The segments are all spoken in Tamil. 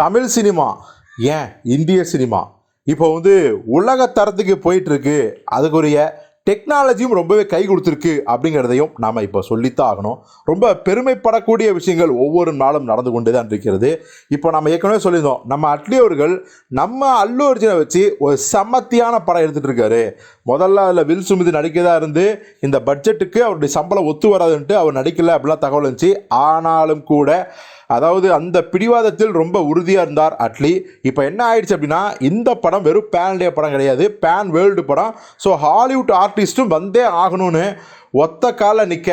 தமிழ் சினிமா ஏன் இந்திய சினிமா? இப்போ வந்து உலக தரத்துக்கு போயிட்டுருக்கு. அதுக்குரிய டெக்னாலஜியும் ரொம்பவே கை கொடுத்துருக்கு அப்படிங்கிறதையும் நாம் இப்போ சொல்லித்தான் ஆகணும். ரொம்ப பெருமைப்படக்கூடிய விஷயங்கள் ஒவ்வொரு நாளும் நடந்து கொண்டு தான் இருக்கிறது. இப்போ நம்ம ஏற்கனவே சொல்லியிருந்தோம் நம்ம அட்லி அவர்கள் நம்ம அல்லு அர்ஜுனை வச்சு ஒரு சமத்தியான படம் எடுத்துகிட்டு இருக்காரு. முதல்ல அதில் வில் சுமிதி நடிக்கதா இருந்து இந்த பட்ஜெட்டுக்கு அவருடைய சம்பளம் ஒத்து வராதுன்ட்டு அவர் நடிக்கலை அப்படிலாம் தகவல் இருந்துச்சு. ஆனாலும் கூட அதாவது அந்த பிடிவாதத்தில் ரொம்ப உறுதியாக இருந்தார் அட்லி. இப்போ என்ன ஆயிடுச்சு அப்படின்னா இந்த படம் வெறும் பேன் இண்டியா படம் கிடையாது. பேன் வேர்ல்டு படம். ஸோ ஹாலிவுட் ஆர்டிஸ்ட்டும் வந்தே ஆகணும்னு ஒத்த கால நிற்க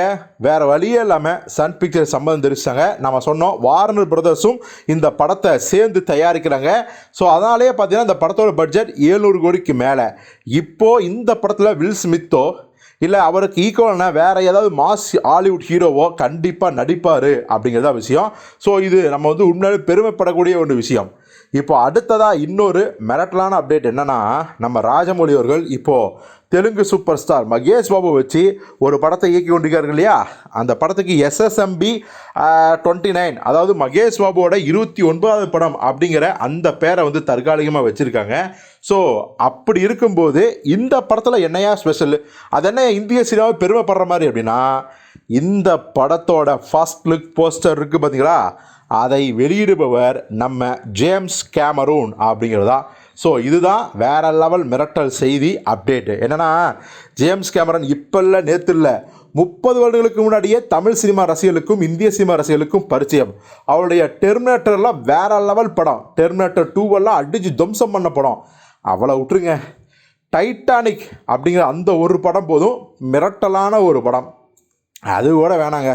வேறு வழியே இல்லாமல் சன் பிக்சர் சம்மந்தம் தெரிவிச்சாங்க. நம்ம சொன்னோம் வார்னர் பிரதர்ஸும் இந்த படத்தை சேர்ந்து தயாரிக்கிறாங்க. ஸோ அதனாலேயே பார்த்தீங்கன்னா இந்த படத்தோட பட்ஜெட் ஏழ்நூறு கோடிக்கு மேலே. இப்போது இந்த படத்தில் வில் ஸ்மித்தோ இல்லை அவருக்கு ஈக்குவலான வேறு ஏதாவது மாஸ் ஹாலிவுட் ஹீரோவோ கண்டிப்பாக நடிப்பார் அப்படிங்கிறதா விஷயம். ஸோ இது நம்ம வந்து உண்மையிலே பெருமைப்படக்கூடிய ஒரு விஷயம். இப்போ அடுத்ததாக இன்னொரு மிரட்டலான அப்டேட் என்னன்னா நம்ம ராஜமௌழி அவர்கள் இப்போது தெலுங்கு சூப்பர் ஸ்டார் மகேஷ் பாபு வச்சு ஒரு படத்தை இயக்கி கொண்டிருக்காரு இல்லையா? அந்த படத்துக்கு எஸ்எஸ்எம்பி டுவெண்ட்டி நைன் அதாவது மகேஷ் பாபுவோட இருபத்தி ஒன்பதாவது படம் அப்படிங்கிற அந்த பேரை வந்து தற்காலிகமாக வச்சுருக்காங்க. ஸோ அப்படி இருக்கும்போது இந்த படத்தில் என்னையா ஸ்பெஷல் அது என்ன இந்திய சினிமாவை பெருமைப்படுற மாதிரி அப்படின்னா இந்த படத்தோட ஃபஸ்ட் லுக் போஸ்டர் இருக்குது பார்த்தீங்களா அதை வெளியிடுபவர் நம்ம ஜேம்ஸ் கேமரூன் அப்படிங்கிறதா. ஸோ இதுதான் வேற லெவல் மிரட்டல் செய்தி அப்டேட்டு. என்னன்னா ஜேம்ஸ் கேமரன் இப்போ இல்லை நேற்று இல்லை முப்பது வருடங்களுக்கு முன்னாடியே தமிழ் சினிமா ரசிகர்களுக்கும் இந்திய சினிமா ரசிகர்களுக்கும் பரிச்சயம். அவருடைய டெர்மினேட்டர்லாம் வேற லெவல் படம். டெர்மினேட்டர் டூவெல்லாம் அடித்து துவம்சம் பண்ண படம். அவ்வளோ விட்டுருங்க. டைட்டானிக் அப்படிங்கிற அந்த ஒரு படம் போதும் மிரட்டலான ஒரு படம். அது கூட வேணாங்க.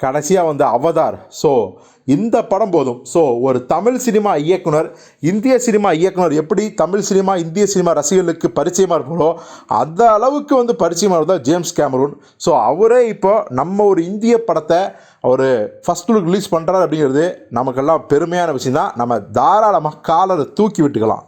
கடைசியாக வந்து அவதார். ஸோ இந்த படம் போதும். ஸோ ஒரு தமிழ் சினிமா இயக்குனர் இந்திய சினிமா இயக்குனர் எப்படி தமிழ் சினிமா இந்திய சினிமா ரசிகர்களுக்கு பரிச்சயமாக இருப்பாரோ அந்த அளவுக்கு வந்து பரிச்சயமாக இருந்தால் ஜேம்ஸ் கேமரூன். ஸோ அவரே இப்போ நம்ம ஒரு இந்திய படத்தை ஒரு ஃபஸ்ட் லுக் ரிலீஸ் பண்ணுறாரு அப்படிங்கிறது நமக்கெல்லாம் பெருமையான விஷயம் தான் நம்ம தாராளமாக காலரை தூக்கி விட்டுக்கலாம்.